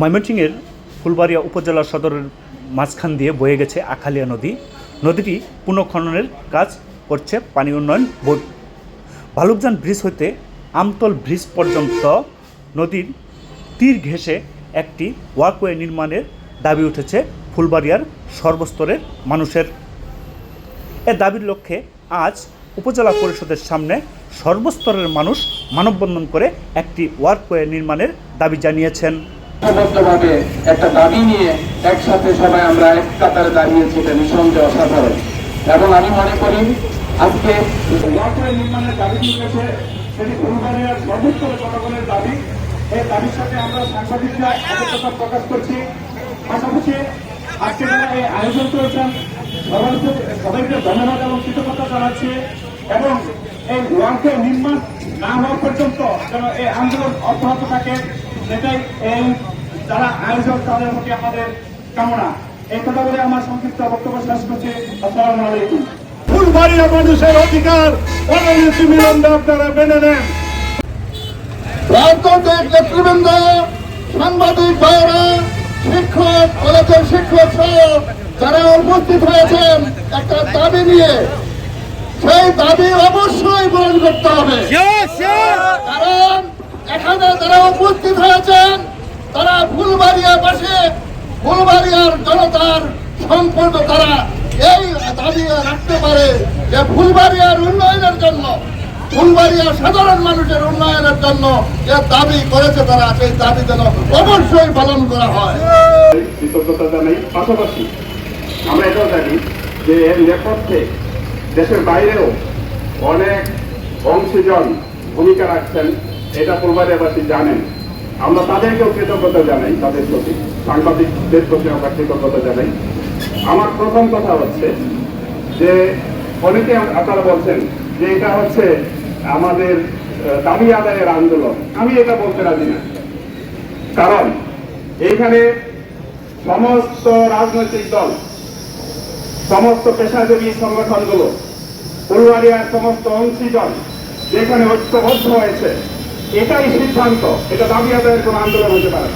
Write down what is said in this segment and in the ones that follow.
ময়মনসিংহের ফুলবাড়িয়া উপজেলা সদরের মাঝখান দিয়ে বয়ে গেছে আখালিয়া নদী। নদীটি পুনঃখননের কাজ করছে পানি উন্নয়ন বোর্ড। ভালুকজান ব্রিজ হইতে আমতল ব্রিজ পর্যন্ত নদীর তীর ঘেঁষে একটি ওয়াকওয়ে নির্মাণের দাবি উঠেছে ফুলবাড়িয়ার সর্বস্তরের মানুষের। এ দাবির লক্ষ্যে আজ উপজেলা পরিষদের সামনে সর্বস্তরের মানুষ মানববন্ধন করে একটি ওয়ার্কওয়ে নির্মাণের দাবি জানিয়েছেন। ঐক্যবদ্ধভাবে একটা দাবি নিয়ে একসাথে সবাই আমরা এক কাতারে দাঁড়িয়েছি এটা নিঃসন্দেহে অসাধারণ। এবং আমি মনে করি আজকে নির্মাণের দাবি উঠেছে সেটি ফুলবাড়িয়ার সর্বোত্তর জনগণের দাবি। এই দাবির সাথে আমরা সাংবাদিকরা একতা প্রকাশ করছি। পাশাপাশি আজকে যারা এই আয়োজন করেছেন সবাইকে ধন্যবাদ এবং কৃতজ্ঞতা জানাচ্ছি। এবং এই ওয়ার্কের নির্মাণ না হওয়া পর্যন্ত যেন এই আন্দোলন অব্যাহত থাকে সেটাই এই যারা আয়োজক তাদের প্রতি আমাদের কামনা। এই কথা বলে আমার সংক্ষিপ্ত বক্তব্য শেষ করছি। আসসালামু আলাইকুম। ফুলবাড়িয়া মানুষের অধিকার অননীতি বিলম্বে আপনারা মেনে নেন। রাজনৈতিক নেতৃবৃন্দ সাংবাদিক ভাইরা শিক্ষক কলেজের শিক্ষক সহ যারা উপস্থিত হয়েছেন একটা দাবি নিয়ে সেই দাবি অবশ্যই পূরণ করতে হবে। কারণ এখানে যারা উপস্থিত হয়েছেন তারা ফুলবাড়িয়া পাশে ফুলবাড়িয়ার জনতার সম্পূর্ণ তারা এই দাবি রাখতে পারে যে ফুলবাড়িয়ার উন্নয়নের জন্য ফুলবাড়িয়া সাধারণ মানুষের উন্নয়নের জন্য যে দাবি করেছে তারা সেই দাবি যেন অবশ্যই পালন করা হয়। কৃতজ্ঞতা জানাই পাশাপাশি। আমরা এটাও জানি যে এর নেপথ্যে দেশের বাইরেও অনেক অংশীজন ভূমিকা রাখছেন, এটা ফুলবাড়িয়াবাসী জানেন। আমরা তাদেরকেও কৃতজ্ঞতা জানাই, তাদের প্রতি সাংবাদিকদের প্রতি আমরা কৃতজ্ঞতা জানাই। আমার প্রথম কথা হচ্ছে যে, অনেকে আপনারা বলছেন যে এটা হচ্ছে আমাদের দাবি আদায়ের আন্দোলন। আমি এটা বলতে রাজি না। কারণ এইখানে সমস্ত রাজনৈতিক দল, সমস্ত পেশাজীবী সংগঠনগুলো ফুলবাড়িয়ার সমস্ত অংশীজন যেখানে ঐক্যবদ্ধ হয়েছে, এটাই সিদ্ধান্ত। এটা দাবি আদায়ের কোনো আন্দোলন হতে পারে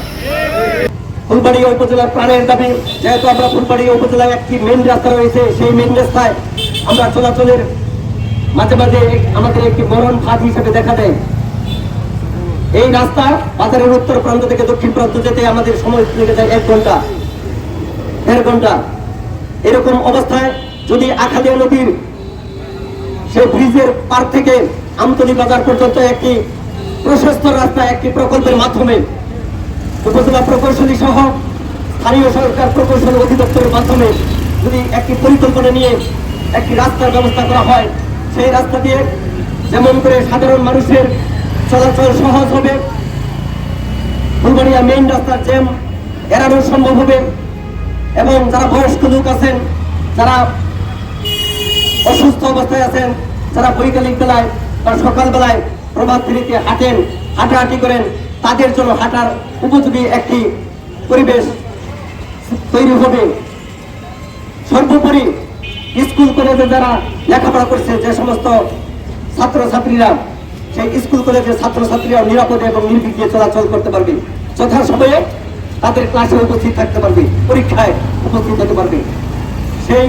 উপজেলার প্রাণের দাবি, যেহেতু আমরা উপজেলায় একটি মেন রাস্তা রয়েছে, সেই মেন রাস্তায় আমরা চলাচলের মাঝে মাঝে আমাদের একটি মরণ ফাঁদ হিসেবে দেখা দেয়। এই রাস্তা বাজারের উত্তর প্রান্ত থেকে দক্ষিণ প্রান্ত যেতে আমাদের সময় লেগে যায় এক ঘণ্টা, দেড় ঘণ্টা। এরকম অবস্থায় যদি আখালিয়া নদীর সেই ব্রিজের পার থেকে আমতলি বাজার পর্যন্ত একটি প্রশস্ত রাস্তা, একটি প্রকল্পের মাধ্যমে উপজেলা প্রকৌশলী সহ স্থানীয় সরকার প্রকৌশল অধিদপ্তরের মাধ্যমে যদি একটি পরিকল্পনা নিয়ে একটি রাস্তার ব্যবস্থা করা হয়, সেই রাস্তা দিয়ে যেমন করে সাধারণ মানুষের চলাচল সহজ হবে, ফুলবাড়িয়া মেইন রাস্তার জ্যাম এড়ানো সম্ভব হবে এবং যারা বয়স্ক লোক আছেন, যারা অসুস্থ অবস্থায় আছেন যারা বৈকালিক বেলায় বা সকালবেলায় প্রভাত ফেরিতে হাঁটেন, হাঁটাহাঁটি করেন, তাদের জন্য হাঁটার উপযোগী একটি পরিবেশ তৈরি হবে। সর্বোপরি স্কুল কলেজে যারা লেখাপড়া করছে, যে সমস্ত ছাত্রছাত্রীরা, সেই স্কুল কলেজের ছাত্রছাত্রীরা নিরাপদে এবং নির্বিঘ্নে চলাচল করতে পারবে। যথাসময়ে তাদের ক্লাসে উপস্থিত থাকতে পারবে, পরীক্ষায় উপস্থিত হতে পারবে। সেই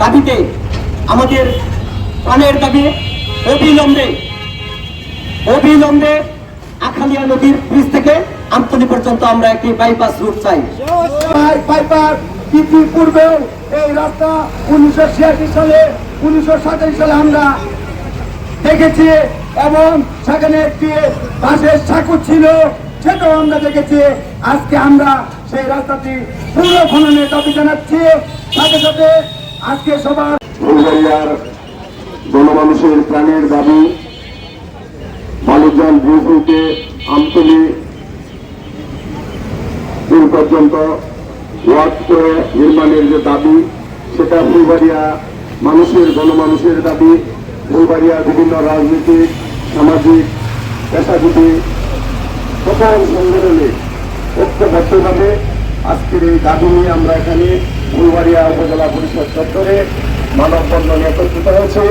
দাবিতে আমাদের প্রাণের দাবি অবিলম্বে অবিলম্বে আখালিয়া নদীর ব্রিজ থেকে আমতলি পর্যন্ত আমরা একটি বাইপাস রুট চাই। পাইপার কিছু পূর্বেও এই রাস্তা উনিশশো ছিয়াশি সালে উনিশশো সাতাশি সালে আমরা দেখেছি এবং সেখানে একটি বাসের সাঁকু ছিল সেটাও আমরা দেখেছি। আজকে আমরা সেই রাস্তাটি পুরো খননের দাবি জানাচ্ছি। সাথে সাথে আজকে সবার গণমানুষের প্রাণের দাবি বালুজান ব্রিজ হইতে আমতলি পুল পর্যন্ত করে নির্মাণের যে দাবি, সেটা ফুলবাড়িয়া মানুষের, গণমানুষের দাবি। ফুলবাড়িয়া বিভিন্ন রাজনৈতিক, সামাজিক, পেশাজীবী সকল সংগঠনে ঐক্যবদ্ধভাবে আজকের এই দাবি নিয়ে আমরা এখানে ফুলবাড়িয়া উপজেলা পরিষদ চত্বরে মানববন্ধন একত্রিত হয়েছে।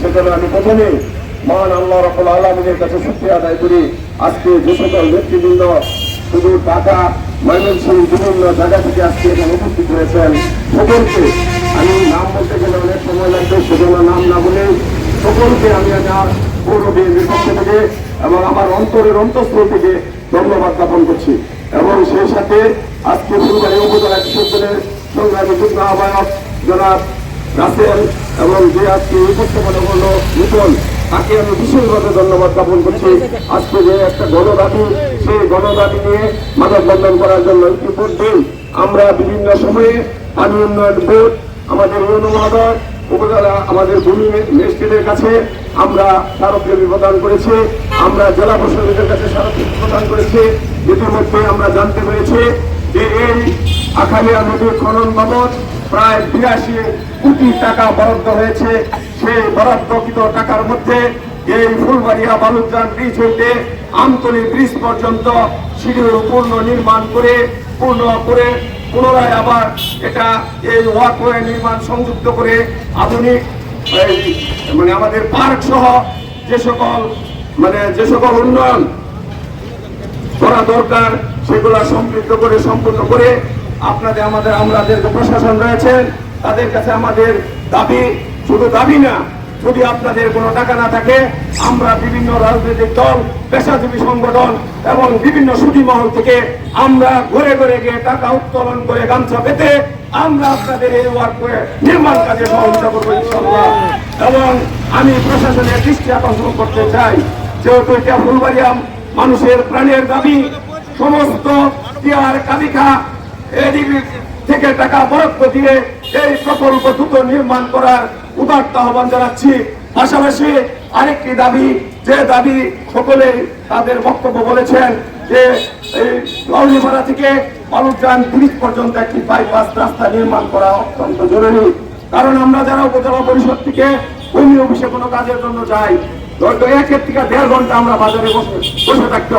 সেজন্য আমি প্রথমে মহান আল্লাহ রকল আলমিনের কাছে শুক্রিয়া আদায় করি। আজকে যে সকল নেতৃবৃন্দ শুধু ঢাকা, ময়মনসিংহ বিভিন্ন জায়গা থেকে আজকে এখানে উপস্থিত হয়েছেন, সকলকে আমি নাম বলতে গেলে অনেক সময় লাগবে, সেজন্য নাম না বলে সকলকে আমি আমার পৌর বিএনপির থেকে এবং আমার অন্তরের অন্তঃস্থল থেকে ধন্যবাদ জ্ঞাপন করছি। এবং সেই সাথে আজকে ফুলবাড়ি উপজেলা কৃষক সংগ্রামী যুগ্ম আহ্বায়ক জনাব রাসেল এবং যে আজকে উপস্থাপনা করল নূতন তাকে আমি বিশেষভাবে ধন্যবাদ জ্ঞাপন করছি। আজকে যে একটা গণদাবি, সেই গণদাবি নিয়ে মানববন্ধন করার জন্য ইতিমধ্যেই আমরা বিভিন্ন সময়ে পানি উন্নয়ন বোর্ড, আমাদের ইউনো মহোদয়, উপজেলা, আমাদের ভূমি ম্যাজিস্ট্রেটের কাছে আমরা স্মারকলিপি প্রদান করেছি। আমরা জেলা প্রশাসনের কাছে স্মারকলিপি প্রদান করেছি। ইতিমধ্যে আমরা জানতে পেরেছি যে এই আখালিয়া নদীর খনন বাবদ প্রায় বিরাশি কোটি টাকা বরাদ্দ হয়েছে। সেই বরাদ্দকৃত টাকার মধ্যে এই ফুলবাড়িয়া বালুরজান ব্রিজ হইতে আমতলী ব্রিজ পর্যন্ত সিঁড়ির পূর্ণ নির্মাণ করে, পূর্ণ করে পুনরায় আবার এটা এই ওয়াকওয়ে নির্মাণ সংযুক্ত করে আধুনিক মানে আমাদের পার্ক সহ যে সকল মানে যে সকল উন্নয়ন করা দরকার, সেগুলো সম্পৃক্ত করে, সম্পূর্ণ করে আপনাদের, আমাদের আমাদের প্রশাসন রয়েছেন তাদের কাছে আমাদের দাবি, শুধু দাবি না, যদি আপনাদের কোনো টাকা না থাকে, আমরা বিভিন্ন রাজনৈতিক দল, পেশাজীবী সংগঠন এবং বিভিন্ন মহল থেকে আমরা ঘুরে ঘুরে গিয়ে টাকা উত্তোলন করে গামছা পেতে আমরা আপনাদের এই ওয়ার্ক নির্মাণ কাজে সহযোগিতা করব এবং আমি প্রশাসনের দৃষ্টি আকর্ষণ করতে চাই, যেহেতু এটা ফুলবাড়িয়া মানুষের প্রাণের দাবি, সমস্ত কালিখা এদিক থেকে টাকা বরাদ্দ দিয়ে এই প্রকল্প দ্রুত নির্মাণ করার উদার্ত আহ্বান জানাচ্ছি। পাশাপাশি আরেকটি দাবি, যে দাবি সকলে তাদের বক্তব্য বলেছেন, যে এই থেকে বালুরজান ব্রিজ পর্যন্ত একটি বাইপাস রাস্তা নির্মাণ করা অত্যন্ত জরুরি। কারণ আমরা যারা উপজেলা পরিষদ থেকে ভূমি অফিসে কোনো কাজের জন্য যাই থেকে দেড় ঘণ্টা আমরা বাজারে বসে বসে থাকতে